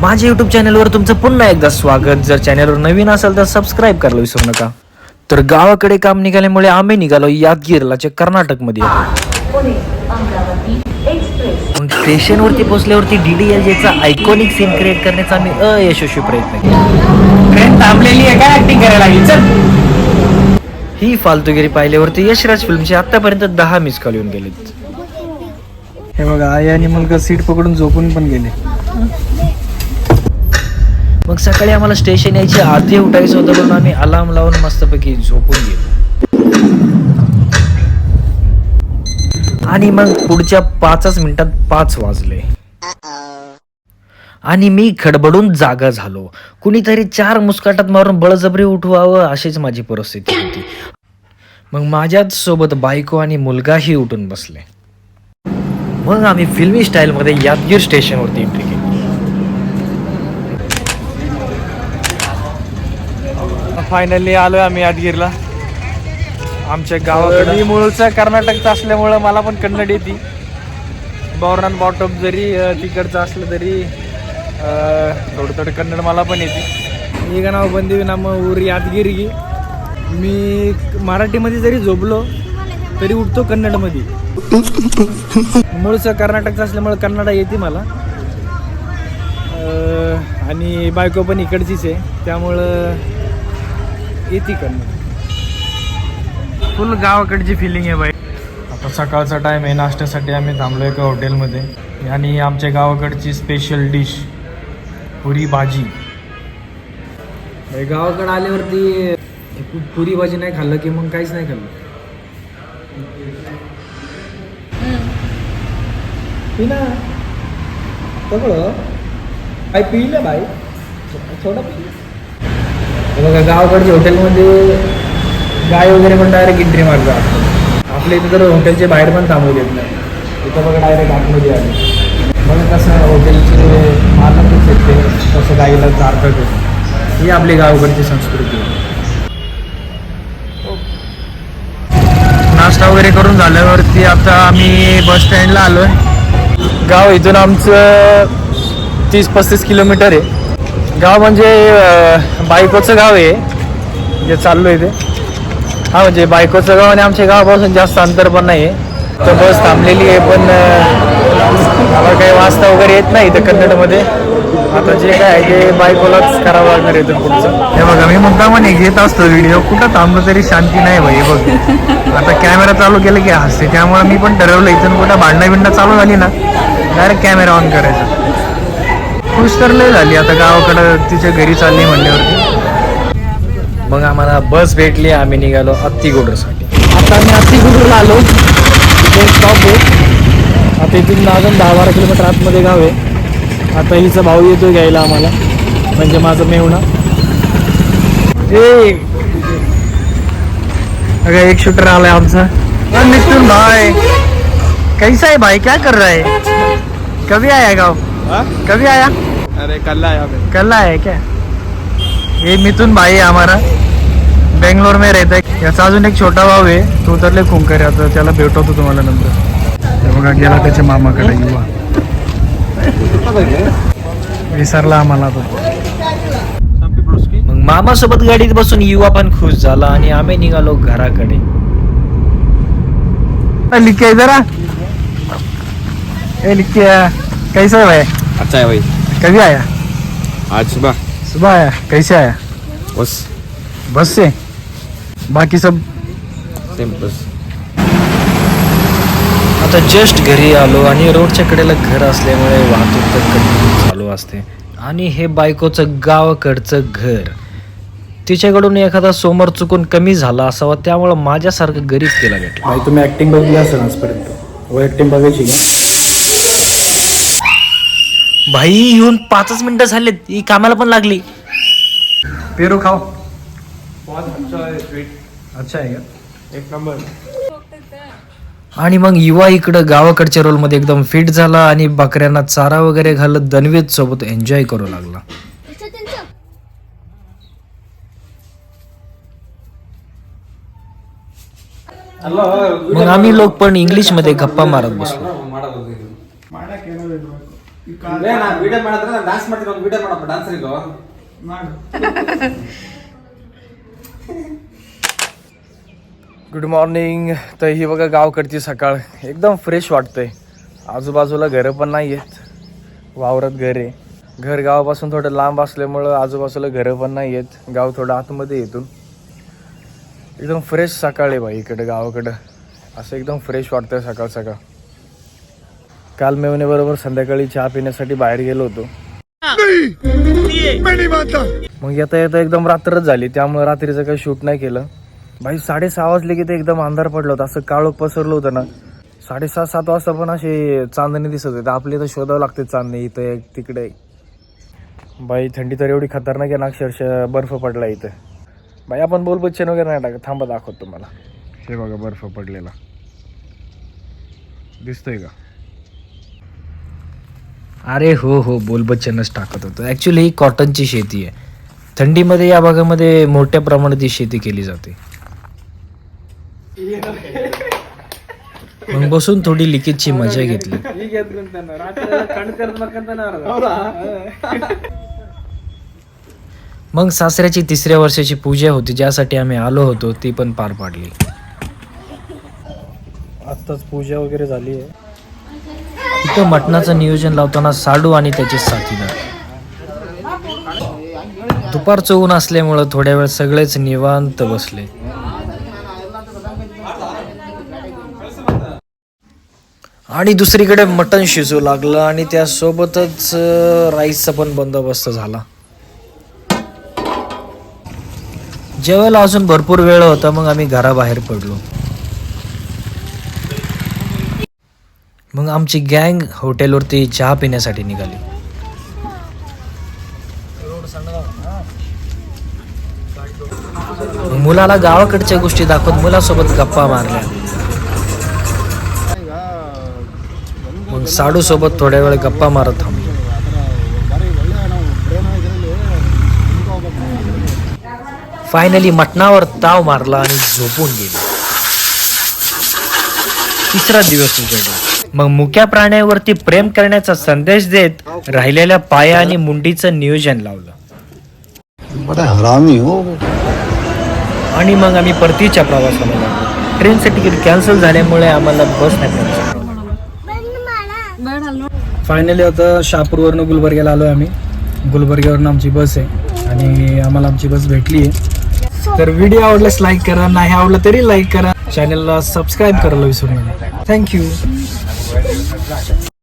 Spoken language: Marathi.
माझ्या युट्यूब चॅनलवर तुमचं पुन्हा एकदा स्वागत. जर चॅनलवर नवीन असेल तर सबस्क्राईब करायला विसरू नका. तर गावाकडे काम निघाल्यामुळे आम्ही निघालो यादगीरला जे कर्नाटकमध्ये. मग स्टेशनवरती पोहोचल्यावरती डी डी एल जेचा आयकॉनिक सीन क्रिएट करण्याचा आम्ही अयशस्वी प्रयत्न केला. ट्रेन थांबलेली आहे काय ऍक्टिंग करायला लागली. चल. ही फालतुगिरी पाहिल्यावरती यशराज फिल्मचे आतापर्यंत दहा मिस कॉल येऊन गेलेत. हे बघा आई आणि मुलगा सीट पकडून झोपून पण गेले. मग सकाळी आम्हाला स्टेशन यायची आधी उठायचं होतं म्हणून आम्ही अलार्म लावून मस्तपैकी झोपून गेलो. आणि मग पुढच्या पाचच मिनिटात पाच वाजले. आणि मी खडबडून जागा झालो. कुणीतरी चार मुस्काटात मारून बळजबरी उठवावं अशीच माझी परिस्थिती होती. मग माझ्याच सोबत बायको आणि मुलगाही उठून बसले. मग आम्ही फिल्मी स्टाईलमध्ये यादगीर स्टेशनवरती एंट्री केली. फायनली आलोय आम्ही आडगिरला आमच्या गावाकडे. मी मूळचा कर्नाटकचा असल्यामुळं मला पण कन्नड येते. बॉर्न बॉटम जरी तिकडचं असलं तरी थोडं थोडं कन्नड मला पण येते. एक नाव बंदी नाम उरी आदगिरगी मी मराठीमध्ये जरी झोपलो तरी उठतो कन्नडमध्ये. मूळचं कर्नाटकचं असल्यामुळं कन्नडा येते मला. आणि बायको पण इकडचीच आहे. त्यामुळं येते कन्नड फुल गावाकडची फिलिंग आहे बाई. आता सकाळचा टाईम आहे नाश्त्यासाठी आम्ही थांबलो एका हॉटेलमध्ये आणि आमच्या गावाकडची स्पेशल डिश पुरी भाजी. गावाकडे आल्यावरती पुरी भाजी नाही खाल्लं की मग काहीच नाही खाल्लं. पिना सगळं काय पिलं बाई. थोडं पिलं बघा गावाकडच्या हॉटेलमध्ये गाय वगैरे पण डायरेक्ट एंट्री मारतात. आपल्या इथं तर हॉटेलचे बाहेर पण थांबू देत नाही इथं बघा डायरेक्ट आतमध्ये आले. बघा कसं हॉटेलचे मालकच येते कसं गाईला चारतात ही आपली गावाकडची संस्कृती. आहे नाश्ता वगैरे करून झाल्यावरती आता आम्ही बस स्टँडला आलो आहे गाव इथून आमचं तीस पस्तीस किलोमीटर आहे. गाव म्हणजे बायकोचं गाव आहे. जे चाललो आहे ते. हा म्हणजे बायकोचं गाव आणि आमच्या गावापासून जास्त अंतर पण नाही आहे तर बस थांबलेली आहे पण आम्हाला काही वाचता वगैरे येत नाही इथं कन्नडमध्ये. आता जे काय आहे ते बायकोलाच करावं लागणार आहे इथून पुढचं. हे बघा मी मुद्दा म्हणे घेत असतो व्हिडिओ कुठं थांबलो तरी शांती नाही भाई बघ. आता कॅमेरा चालू केला की हसते. त्यामुळे मी पण ठरवलं इथून कुठं भांडणं बिंडणं चालू झाली ना डायरेक्ट कॅमेरा ऑन करायचा. खुश तर लय झाली. आता गावाकडं तिच्या घरी चालली म्हणल्यावरती. मग आम्हाला बस भेटली आम्ही निघालो अत्तिगोडरसाठी आता आम्ही अतिगुरूला आलो. तिथे स्टॉप आहे. आता इथून अजून दहा बारा किलोमीटर आतमध्ये गाव आहे. आता हिचा भाऊ येतो घ्यायला आम्हाला. म्हणजे माझं मेवणा. ए! अगर एक शूटर आलाय आमचा. नितिन भाई. कैसा है भाई? क्या कर रहा है? कभी आया गाँव? कभी आया? अरे कल आया कल आया है क्या? ये मिथुन भाई है हमारा। बेंगलोर में रहता है। याचा अजून एक छोटा भाऊ आहे तो तर लय खुंकर आहे. आता त्याला भेटवतो तुम्हाला नंतर. बघा गेला त्याच्या मामाकडे युवा. विसरला आम्हाला तो. मग मामासोबत गाडीत बसून युवा पण खुश झाला आणि आम्ही निघालो घराकडे. लिखे जरा ए लिखे कैसा है भाई? अच्छा है भाई। कभी आया? आज सुबह। सुबह आया? कैसे आया? बस। बस से? बाकी सब? सेम बस। आता जस्ट घरी आलो आणि रोडच्या कडेला घर असल्यामुळे वाहतूक तर कंटिन्यू चालू असते. आणि हे बायकोचं गावाकडचं घर. तिच्याकडून एखादा सोमवार चुकून कमी झाला असावा त्यामुळं माझ्यासारखं गरीब तिला भेटला. भाई तुम्ही ऍक्टिंग बघली असेल आजपर्यंत. व ऍक्टिंग बघायची भाई येऊन पाचच मिनिटं झालेत ही कामाला पण लागली पेरू खाओ अच्छा आहे का एक नंबर आणि मग युवा इकडं गावाकडच्या रोलमध्ये एकदम फिट झाला आणि बकऱ्यांना चारा वगैरे घालत दणवीत सोबत एन्जॉय करू लागला मग आम्ही लोक पण इंग्लिशमध्ये गप्पा मारत बसलो ವಿಡಿಯೋ ಮಾಡಿದ್ರೆ ನಾನು ಡಾನ್ಸ್ ಮಾಡ್ತೀನಿ ಒಂದು ವಿಡಿಯೋ ಮಾಡಪ್ಪ ಡಾನ್ಸರ್ ಇದು गुड मॉर्निंग तर ही बघा गावकडची सकाळ एकदम फ्रेश वाटतंय आजूबाजूला घरं पण नाही आहेत वावरात घर आहे घर गावापासून थोडं लांब असल्यामुळं आजूबाजूला घरं पण नाही आहेत गाव थोडं आतमध्ये येतून एकदम फ्रेश सकाळ आहे भाई इकडं गावाकडं असं एकदम फ्रेश वाटतंय सकाळ सकाळ काल मेवण्याबरोबर संध्याकाळी चहा पिण्यासाठी बाहेर गेलो होतो. मग येता येता एकदम रात्रच झाली. त्यामुळे रात्रीचं काही शूट नाही केलं. भाई साडेसहा वाजले की ते एकदम अंधार पडलं होतं. असं काळोख पसरलं होतं ना. साडेसहा सात वाजता पण असे चांदणी दिसत होते. आपली तर शोधावं लागते चांदणी इथं एक तिकडे बाई थंडी तर एवढी खतरनाक आहे ना अक्षरशः बर्फ पडला इथं. बाई आपण बोल वगैरे नाही टाकत. थांबा दाखवतो तुम्हाला. हे बघा बर्फ पडलेला. दिसतोय का? अरे हो हो बोलबच्चनच टाकत होतो. ॲक्च्युली ही कॉटनची शेती आहे. थंडीमध्ये या भागामध्ये मोठ्या प्रमाणात ही शेती केली जाते. मग बसून थोडी लिकेजची मजा घेतली. मग सासऱ्याची तिसऱ्या वर्षाची पूजा होती ज्यासाठी आम्ही आलो होतो ती पण पार पाडली. आत्ताच पूजा वगैरे झाली आहे. इथं मटणाचं नियोजन लावताना साडू आणि त्याचे साथीदार. दुपारचं ऊन असल्यामुळं थोड्या वेळ सगळेच निवांत बसले. आणि दुसरीकडे मटण शिजू लागलं आणि त्यासोबतच राईसचा पण बंदोबस्त झाला. जेवायला अजून भरपूर वेळ होता मग आम्ही घराबाहेर पडलो. मग आमची गँग हॉटेलवरती चहा पिण्यासाठी निघाली. मुलाला गावाकडच्या गोष्टी दाखवत मुलासोबत गप्पा मारल्या. मग साडू सोबत थोड्या वेळ गप्पा मारत थांबलो. फायनली मटणावर ताव मारला आणि झोपून गेली. तिसरा दिवस उजडला. मग मुक्या प्राण्यावरती प्रेम करण्याचा संदेश देत राहिलेल्या पाया आणि मुंडीचं नियोजन लावलं. हो. आणि मग आम्ही परतीच्या प्रवासाला लागलो ट्रेनचं तिकीट कॅन्सल झाल्यामुळे आम्हाला बस नाही. फायनली आता शहापूरवरनं गुलबर्ग्याला आलो आम्ही. गुलबर्ग्यावरनं आमची बस आहे आणि आम्हाला आमची बस भेटली आहे. तर व्हिडिओ आवडल्यास लाईक करा नाही आवडलं तरी लाईक करा. चॅनलला सबस्क्राईब करायला विसरू नका. Thank you Nice.